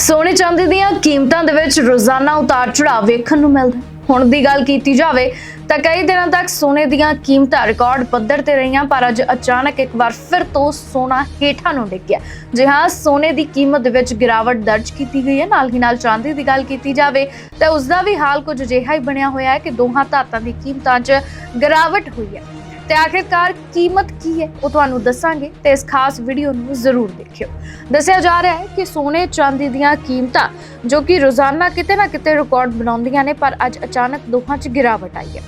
ਸੋਨੇ ਚਾਂਦੀ ਦੀਆਂ ਕੀਮਤਾਂ ਦੇ ਵਿੱਚ ਰੋਜ਼ਾਨਾ ਉਤਾਰ ਚੜਾਅ ਵੇਖਣ ਨੂੰ ਮਿਲਦਾ ਹੁਣ ਦੀ ਗੱਲ ਕੀਤੀ ਜਾਵੇ ਤਾਂ ਕਈ ਦਿਨਾਂ ਤੱਕ ਸੋਨੇ ਦੀਆਂ ਕੀਮਤਾਂ ਰਿਕਾਰਡ ਪੱਧਰ ਤੇ ਰਹੀਆਂ, ਪਰ ਅੱਜ ਅਚਾਨਕ ਇੱਕ ਵਾਰ ਫਿਰ ਤੋਂ ਸੋਨਾ ਹੇਠਾਂ ਨੂੰ ਡਿੱਗਿਆ ਜੀ ਹਾਂ, ਸੋਨੇ ਦੀ ਕੀਮਤ ਦੇ ਵਿੱਚ ਗਿਰਾਵਟ ਦਰਜ ਕੀਤੀ ਗਈ ਹੈ। ਨਾਲ ਹੀ ਨਾਲ ਚਾਂਦੀ ਦੀ ਗੱਲ ਕੀਤੀ ਜਾਵੇ ਤਾਂ ਉਸ ਦਾ ਵੀ ਹਾਲ ਕੁਝ ਅਜਿਹਾ ਹੀ ਬਣਿਆ ਹੋਇਆ ਹੈ ਕਿ ਦੋਹਾਂ ਧਾਤਾਂ ਦੀ ਕੀਮਤਾਂ 'ਚ ਗਿਰਾਵਟ ਹੋਈ ਹੈ। ਤੇ ਆਖਿਰਕਾਰ ਕੀਮਤ ਕੀ ਹੈ? ਉਹ ਤੁਹਾਨੂੰ ਦੱਸਾਂਗੇ ਤੇ ਇਸ ਖਾਸ ਵੀਡੀਓ ਨੂੰ ਜ਼ਰੂਰ ਦੇਖਿਓ। ਦੱਸਿਆ ਜਾ ਰਿਹਾ ਹੈ ਕਿ ਸੋਨੇ ਚਾਂਦੀ ਦੀਆਂ ਕੀਮਤਾਂ ਜੋ ਕਿ ਰੋਜ਼ਾਨਾ ਕਿਤੇ ਨਾ ਕਿਤੇ ਰਿਕਾਰਡ ਬਣਾਉਂਦੀਆਂ ਨੇ, ਪਰ ਅੱਜ ਅਚਾਨਕ ਦੋਹਾਂ 'ਚ ਗਿਰਾਵਟ ਆਈ ਹੈ।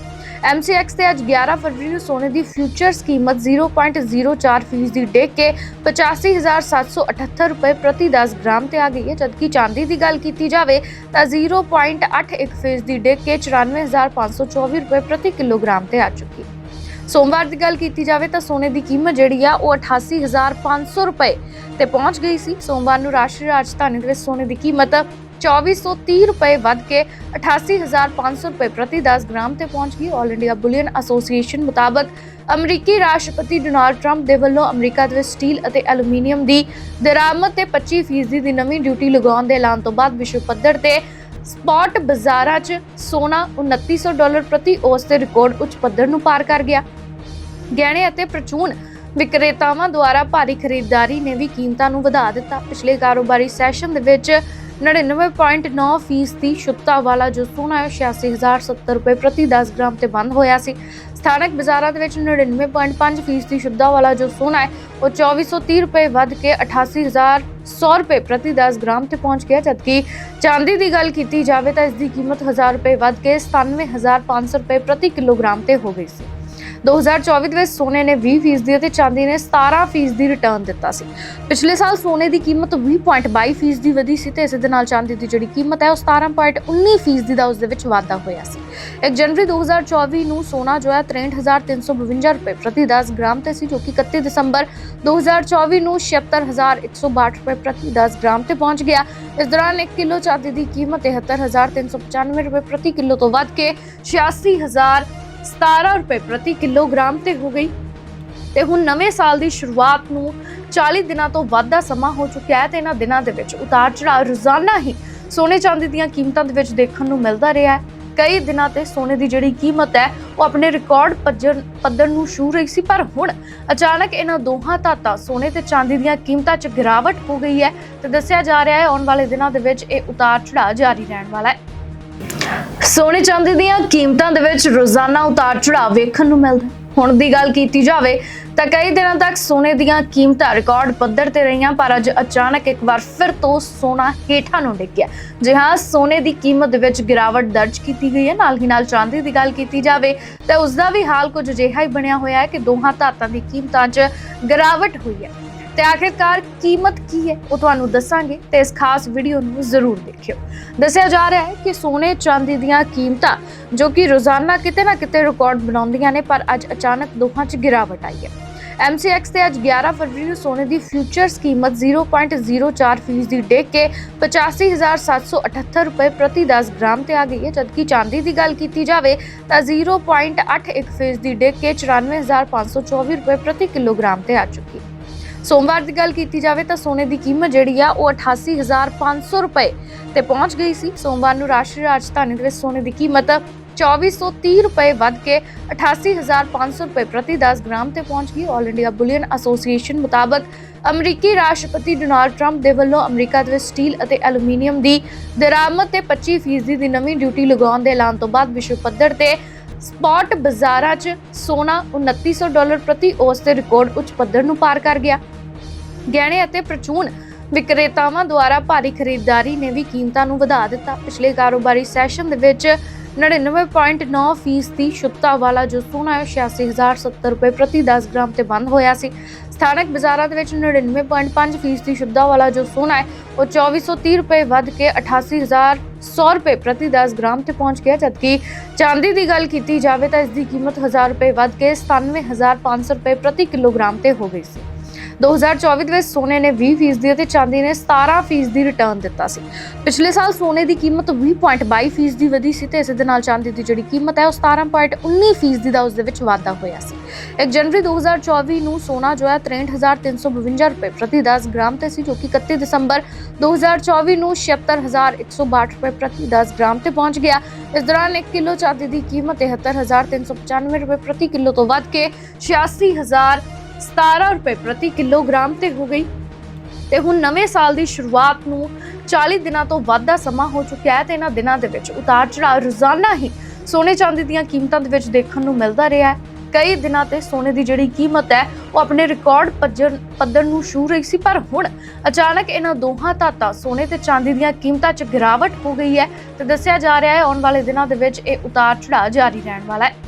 MCX ਤੇ ਅੱਜ 11 ਫਰਵਰੀ ਨੂੰ ਸੋਨੇ ਦੀ ਫਿਊਚਰਸ ਕੀਮਤ 0.04% ਫੀਸਦੀ ਡਿੱਗ ਕੇ 85778 ਰੁਪਏ ਪ੍ਰਤੀ 10 ਗ੍ਰਾਮ ਤੇ ਆ ਗਈ ਹੈ। ਜਦਕਿ ਚਾਂਦੀ ਦੀ ਗੱਲ ਕੀਤੀ ਜਾਵੇ ਤਾਂ 0.81% ਫੀਸਦੀ ਡਿੱਗ ਕੇ 94524 ਰੁਪਏ ਪ੍ਰਤੀ ਕਿਲੋਗ੍ਰਾਮ ਤੇ ਆ ਚੁੱਕੀ ਹੈ। ਸੋਮਵਾਰ ਦੀ ਗੱਲ ਕੀਤੀ ਜਾਵੇ ਤਾਂ ਸੋਨੇ ਦੀ ਕੀਮਤ ਜਿਹੜੀ ਆ ਉਹ 88500 ਰੁਪਏ ਤੇ ਪਹੁੰਚ ਗਈ ਸੀ। ਸੋਮਵਾਰ ਨੂੰ ਰਾਸ਼ਟਰੀ ਰਾਜਧਾਨੀ ਦੇ ਵਿੱਚ ਸੋਨੇ ਦੀ ਕੀਮਤ 2430 ਰੁਪਏ ਵੱਧ ਕੇ 88500 ਰੁਪਏ ਪ੍ਰਤੀ 10 ਗ੍ਰਾਮ ਤੇ ਪਹੁੰਚ ਗਈ। ਆਲ ਇੰਡੀਆ ਬੁਲੀਅਨ ਐਸੋਸੀਏਸ਼ਨ ਮੁਤਾਬਕ ਅਮਰੀਕੀ ਰਾਸ਼ਟਰਪਤੀ ਡੋਨਾਲਡ ਟਰੰਪ ਦੇ ਵੱਲੋਂ ਅਮਰੀਕਾ ਦੇ ਵਿੱਚ ਸਟੀਲ ਅਤੇ ਐਲੂਮੀਨੀਅਮ ਦੀ ਦਰਾਮਦ ਤੇ 25% ਦੀ ਨਵੀਂ ਡਿਊਟੀ ਲਗਾਉਣ ਦੇ ਐਲਾਨ ਤੋਂ ਬਾਅਦ ਵਿਸ਼ਵ ਪੱਧਰ ਤੇ ਸਪਾਟ ਬਾਜ਼ਾਰਾਂ 'ਚ ਸੋਨਾ 2900 ਡਾਲਰ ਪ੍ਰਤੀ ਔਂਸ ਦੇ ਰਿਕਾਰਡ ਉੱਚ ਪੱਧਰ ਨੂੰ ਪਾਰ ਕਰ ਗਿਆ। ਗਹਿਣੇ ਅਤੇ ਪ੍ਰਚੂਨ ਵਿਕਰੇਤਾਵਾਂ ਦੁਆਰਾ ਭਾਰੀ ਖਰੀਦਦਾਰੀ ਨੇ ਵੀ ਕੀਮਤਾਂ ਨੂੰ ਵਧਾ ਦਿੱਤਾ। ਪਿਛਲੇ ਕਾਰੋਬਾਰੀ ਸੈਸ਼ਨ ਦੇ ਵਿੱਚ 99.9 ਫੀਸਦੀ ਸ਼ੁੱਧਤਾ ਵਾਲਾ ਜੋ ਸੋਨਾ ਹੈ ਉਹ 86070 ਰੁਪਏ ਪ੍ਰਤੀ 10 ਗ੍ਰਾਮ ਤੇ ਬੰਦ ਹੋਇਆ ਸੀ ਸਥਾਨਕ ਬਾਜ਼ਾਰਾਂ ਦੇ ਵਿੱਚ 99.5 ਫੀਸਦੀ ਸ਼ੁੱਧਤਾ ਵਾਲਾ ਜੋ ਸੋਨਾ ਹੈ ਉਹ 2430 ਰੁਪਏ ਵੱਧ ਕੇ 88100 ਰੁਪਏ ਪ੍ਰਤੀ 10 ਗ੍ਰਾਮ ਤੇ ਪਹੁੰਚ ਗਿਆ ਜਦਕਿ ਚਾਂਦੀ ਦੀ ਗੱਲ ਕੀਤੀ ਜਾਵੇ ਤਾਂ ਇਸ ਦੀ ਕੀਮਤ 1000 ਰੁਪਏ ਵੱਧ ਕੇ 97500 ਰੁਪਏ ਪ੍ਰਤੀ ਕਿਲੋਗ੍ਰਾਮ ਤੇ ਹੋ ਗਈ ਸੀ 2024 ਦੇ ਵਿੱਚ ਸੋਨੇ ਨੇ 20% ਅਤੇ ਚਾਂਦੀ ਨੇ 17% ਰਿਟਰਨ ਦਿੱਤਾ ਸੀ। ਪਿਛਲੇ ਸਾਲ ਸੋਨੇ ਦੀ ਕੀਮਤ 20.22% ਦੀ ਵਧੀ ਸੀ ਤੇ ਇਸ ਦੇ ਨਾਲ ਚਾਂਦੀ ਦੀ ਜਿਹੜੀ ਕੀਮਤ ਹੈ ਉਹ 17.19% ਦਾ ਉਸ ਦੇ ਵਿੱਚ ਵਾਧਾ ਹੋਇਆ ਸੀ। 1 ਜਨਵਰੀ 2024 ਨੂੰ ਸੋਨਾ ਜੋ ਹੈ 63352 ਰੁਪਏ ਪ੍ਰਤੀ 10 ਗ੍ਰਾਮ ਤੇ ਸੀ ਜੋ ਕਿ 31 ਦਸੰਬਰ 2024 ਨੂੰ 76162 ਰੁਪਏ ਪ੍ਰਤੀ 10 ਗ੍ਰਾਮ ਤੇ ਪਹੁੰਚ ਗਿਆ। ਇਸ ਦੌਰਾਨ 1 ਕਿਲੋ ਚਾਂਦੀ ਦੀ ਕੀਮਤ 71395 ਰੁਪਏ ਪ੍ਰਤੀ ਕਿਲੋ ਤੋਂ ਵੱਧ ਕੇ 86000 17 ਰੁਪਏ ਪ੍ਰਤੀ ਕਿਲੋਗ੍ਰਾਮ ਤੇ ਹੋ ਗਈ। ਤੇ ਹੁਣ ਨਵੇਂ ਸਾਲ ਦੀ ਸ਼ੁਰੂਆਤ ਨੂੰ 40 ਦਿਨਾਂ ਤੋਂ ਵੱਧ ਦਾ ਸਮਾਂ ਹੋ ਚੁੱਕਿਆ ਹੈ ਤੇ ਇਹਨਾਂ ਦਿਨਾਂ ਦੇ ਵਿੱਚ ਉਤਾਰ ਚੜਾਅ ਰੋਜ਼ਾਨਾ ਹੀ ਸੋਨੇ ਚਾਂਦੀ ਦੀਆਂ ਕੀਮਤਾਂ ਦੇ ਵਿੱਚ ਦੇਖਣ ਨੂੰ ਮਿਲਦਾ ਰਿਹਾ ਹੈ। ਕਈ ਦਿਨਾਂ ਤੇ ਸੋਨੇ ਦੀ ਜਿਹੜੀ ਕੀਮਤ ਹੈ, ਉਹ ਆਪਣੇ ਰਿਕਾਰਡ ਪੱਜਰ- ਪੱਧਰ ਨੂੰ ਛੂ ਰਹੀ ਸੀ, ਪਰ ਹੁਣ ਅਚਾਨਕ ਇਹਨਾਂ ਦੋਹਾਂ ਧਾਤਾਂ ਸੋਨੇ ਤੇ ਚਾਂਦੀ ਦੀਆਂ ਕੀਮਤਾਂ 'ਚ ਗਿਰਾਵਟ ਹੋ ਗਈ ਹੈ ਤੇ ਦੱਸਿਆ ਜਾ ਰਿਹਾ ਹੈ, ਆਉਣ ਵਾਲੇ ਦਿਨਾਂ ਦੇ ਵਿੱਚ ਇਹ ਉਤਾਰ ਚੜਾਅ ਜਾਰੀ ਰਹਿਣ ਵਾਲਾ ਹੈ। ਸੋਨੇ ਚਾਂਦੀ ਦੀਆਂ ਕੀਮਤਾਂ ਦੇ ਵਿੱਚ ਰੋਜ਼ਾਨਾ ਉਤਾਰ ਚੜਾਅ ਵੇਖਣ ਨੂੰ ਮਿਲਦਾ ਹੁਣ ਦੀ ਗੱਲ ਕੀਤੀ ਜਾਵੇ ਤਾਂ ਕਈ ਦਿਨਾਂ ਤੱਕ ਸੋਨੇ ਦੀਆਂ ਕੀਮਤਾਂ ਰਿਕਾਰਡ ਪੱਧਰ ਤੇ ਰਹੀਆਂ, ਪਰ ਅੱਜ ਅਚਾਨਕ ਇੱਕ ਵਾਰ ਫਿਰ ਤੋਂ ਸੋਨਾ ਹੇਠਾਂ ਨੂੰ ਡਿੱਗਿਆ। ਜੀ ਹਾਂ, ਸੋਨੇ ਦੀ ਕੀਮਤ ਦੇ ਵਿੱਚ ਗਿਰਾਵਟ ਦਰਜ ਕੀਤੀ ਗਈ ਹੈ। ਨਾਲ ਹੀ ਨਾਲ ਚਾਂਦੀ ਦੀ ਗੱਲ ਕੀਤੀ ਜਾਵੇ ਤਾਂ ਉਸ ਦਾ ਵੀ ਹਾਲ ਕੁਝ ਅਜਿਹਾ ਹੀ ਬਣਿਆ ਹੋਇਆ ਹੈ ਕਿ ਦੋਹਾਂ ਧਾਤਾਂ ਦੀ ਕੀਮਤਾਂ 'ਚ ਗਿਰਾਵਟ ਹੋਈ ਹੈ। ਤੇ ਆਖਿਰਕਾਰ ਕੀਮਤ ਕੀ ਹੈ, ਉਹ ਤੁਹਾਨੂੰ ਦੱਸਾਂਗੇ ਤੇ ਇਸ ਖਾਸ ਵੀਡੀਓ ਨੂੰ ਜ਼ਰੂਰ ਦੇਖਿਓ। ਦੱਸਿਆ ਜਾ ਰਿਹਾ ਹੈ ਕਿ ਸੋਨੇ ਚਾਂਦੀ ਦੀਆਂ ਕੀਮਤਾਂ ਜੋ ਕਿ ਰੋਜ਼ਾਨਾ ਕਿਤੇ ਨਾ ਕਿਤੇ ਰਿਕਾਰਡ ਬਣਾਉਂਦੀਆਂ ਨੇ, ਪਰ ਅੱਜ ਅਚਾਨਕ ਦੋਹਾਂ 'ਚ ਗਿਰਾਵਟ ਆਈ ਹੈ। MCX ਤੇ ਅੱਜ 11 ਫਰਵਰੀ ਨੂੰ ਸੋਨੇ ਦੀ ਫਿਊਚਰਸ ਕੀਮਤ 0.04% ਫੀਸਦੀ ਡਿੱਗ ਕੇ 85778 ਰੁਪਏ ਪ੍ਰਤੀ 10 ਗ੍ਰਾਮ ਤੇ ਆ ਗਈ ਹੈ। ਜਦਕਿ ਚਾਂਦੀ ਦੀ ਗੱਲ ਕੀਤੀ ਜਾਵੇ ਤਾਂ 0.81% ਫੀਸਦੀ ਡਿੱਗ ਕੇ 94524 ਰੁਪਏ ਪ੍ਰਤੀ ਕਿਲੋਗ੍ਰਾਮ ਤੇ ਆ ਚੁੱਕੀ ਹੈ। ਸੋਮਵਾਰ ਦੀ ਗੱਲ ਕੀਤੀ ਜਾਵੇ ਤਾਂ ਸੋਨੇ ਦੀ ਕੀਮਤ ਜਿਹੜੀ ਆ ਉਹ 88500 ਰੁਪਏ ਤੇ ਪਹੁੰਚ ਗਈ ਸੀ। ਸੋਮਵਾਰ ਨੂੰ ਰਾਸ਼ਟਰੀ ਰਾਜਧਾਨੀ ਦੇ ਵਿੱਚ ਸੋਨੇ ਦੀ ਕੀਮਤ 2430 ਰੁਪਏ ਵੱਧ ਕੇ 88500 ਰੁਪਏ ਪ੍ਰਤੀ 10 ਗ੍ਰਾਮ ਤੇ ਪਹੁੰਚ ਗਈ। ਆਲ ਇੰਡੀਆ ਬੁਲੀਅਨ ਐਸੋਸੀਏਸ਼ਨ ਮੁਤਾਬਕ ਅਮਰੀਕੀ ਰਾਸ਼ਟਰਪਤੀ ਡੋਨਾਲਡ ਟਰੰਪ ਦੇ ਵੱਲੋਂ ਅਮਰੀਕਾ ਦੇ ਵਿੱਚ ਸਟੀਲ ਅਤੇ ਐਲੂਮੀਨੀਅਮ ਦੀ ਦਰਾਮਦ ਤੇ 25% ਦੀ ਨਵੀਂ ਡਿਊਟੀ ਲਗਾਉਣ ਦੇ ਐਲਾਨ ਤੋਂ ਬਾਅਦ ਵਿਸ਼ਵ ਪੱਧਰ ਤੇ ਸਪਾਟ ਬਾਜ਼ਾਰਾਂ 'ਚ ਸੋਨਾ 2900 ਡਾਲਰ ਪ੍ਰਤੀ ਔਂਸ ਦੇ ਰਿਕਾਰਡ ਉੱਚ ਪੱਧਰ ਨੂੰ ਪਾਰ ਕਰ ਗਿਆ। ਗਹਿਣੇ ਅਤੇ ਪ੍ਰਚੂਨ ਵਿਕਰੇਤਾਵਾਂ ਦੁਆਰਾ ਭਾਰੀ ਖਰੀਦਦਾਰੀ ਨੇ ਵੀ ਕੀਮਤਾਂ ਨੂੰ ਵਧਾ ਦਿੱਤਾ। ਪਿਛਲੇ ਕਾਰੋਬਾਰੀ ਸੈਸ਼ਨ ਦੇ ਵਿੱਚ 99.9 ਫੀਸਦੀ ਸ਼ੁੱਧਤਾ ਵਾਲਾ ਜੋ ਸੋਨਾ ਹੈ 86070 ਰੁਪਏ ਪ੍ਰਤੀ 10 ਗ੍ਰਾਮ ਤੇ ਬੰਦ ਹੋਇਆ ਸੀ ਸਥਾਨਕ ਬਾਜ਼ਾਰਾਂ ਦੇ ਵਿੱਚ 99.5 ਫੀਸਦੀ ਸ਼ੁੱਧਤਾ ਵਾਲਾ ਜੋ ਸੋਨਾ ਹੈ ਉਹ 2430 ਰੁਪਏ ਵੱਧ ਕੇ 88100 ਰੁਪਏ ਪ੍ਰਤੀ 10 ਗ੍ਰਾਮ ਤੇ ਪਹੁੰਚ ਗਿਆ ਜਦਕਿ ਚਾਂਦੀ ਦੀ ਗੱਲ ਕੀਤੀ ਜਾਵੇ ਤਾਂ ਇਸ ਦੀ ਕੀਮਤ 1000 ਰੁਪਏ ਵੱਧ ਕੇ 97500 ਰੁਪਏ ਪ੍ਰਤੀ ਕਿਲੋਗ੍ਰਾਮ ਤੇ ਹੋ ਗਈ ਸੀ 2024 ਦੇ ਵਿੱਚ ਸੋਨੇ ਨੇ 20% ਅਤੇ ਚਾਂਦੀ ਨੇ 17% ਰਿਟਰਨ ਦਿੱਤਾ ਸੀ। ਪਿਛਲੇ ਸਾਲ ਸੋਨੇ ਦੀ ਕੀਮਤ 20.22% ਵਧੀ ਸੀ ਤੇ ਇਸ ਦੇ ਨਾਲ ਚਾਂਦੀ ਦੀ ਜਿਹੜੀ ਕੀਮਤ ਹੈ ਉਹ 17.19% ਦਾ ਉਸ ਦੇ ਵਿੱਚ ਵਾਧਾ ਹੋਇਆ ਸੀ। 1 ਜਨਵਰੀ 2024 ਨੂੰ ਸੋਨਾ ਜੋ ਹੈ 63352 ਰੁਪਏ ਪ੍ਰਤੀ 10 ਗ੍ਰਾਮ ਤੇ ਸੀ, ਜੋ ਕਿ 31 ਦਸੰਬਰ 2024 ਨੂੰ 76162 ਰੁਪਏ ਪ੍ਰਤੀ 10 ਗ੍ਰਾਮ ਤੇ ਪਹੁੰਚ ਗਿਆ। ਇਸ ਦੌਰਾਨ 1 ਕਿਲੋ ਚਾਂਦੀ ਦੀ ਕੀਮਤ 71395 ਰੁਪਏ ਪ੍ਰਤੀ ਕਿਲੋ ਤੋਂ ਵੱਧ ਕੇ 86017 ਰੁਪਏ ਪ੍ਰਤੀ ਕਿਲੋਗ੍ਰਾਮ ਤੇ ਹੋ ਗਈ। ਤੇ ਹੁਣ ਨਵੇਂ ਸਾਲ ਦੀ ਸ਼ੁਰੂਆਤ ਨੂੰ 40 ਦਿਨਾਂ ਤੋਂ ਵੱਧ ਦਾ ਸਮਾਂ ਹੋ ਚੁੱਕਿਆ ਹੈ ਤੇ ਇਹਨਾਂ ਦਿਨਾਂ ਦੇ ਵਿੱਚ ਉਤਾਰ ਚੜਾਅ ਰੋਜ਼ਾਨਾ ਹੀ ਸੋਨੇ ਚਾਂਦੀ ਦੀਆਂ ਕੀਮਤਾਂ ਦੇ ਵਿੱਚ ਦੇਖਣ ਨੂੰ ਮਿਲਦਾ ਰਿਹਾ ਹੈ। ਕਈ ਦਿਨਾਂ ਤੇ ਸੋਨੇ ਦੀ ਜਿਹੜੀ ਕੀਮਤ ਹੈ, ਉਹ ਆਪਣੇ ਰਿਕਾਰਡ ਪੱਧਰ ਪੱਧਰ ਨੂੰ ਛੂ ਰਹੀ ਸੀ, ਪਰ ਹੁਣ ਅਚਾਨਕ ਇਹਨਾਂ ਦੋਹਾਂ ਧਾਤਾਂ ਸੋਨੇ ਤੇ ਚਾਂਦੀ ਦੀਆਂ ਕੀਮਤਾਂ 'ਚ ਗਿਰਾਵਟ ਹੋ ਗਈ ਹੈ ਤੇ ਦੱਸਿਆ ਜਾ ਰਿਹਾ ਹੈ, ਆਉਣ ਵਾਲੇ ਦਿਨਾਂ ਦੇ ਵਿੱਚ ਇਹ ਉਤਾਰ ਚੜਾਅ ਜਾਰੀ ਰਹਿਣ ਵਾਲਾ ਹੈ।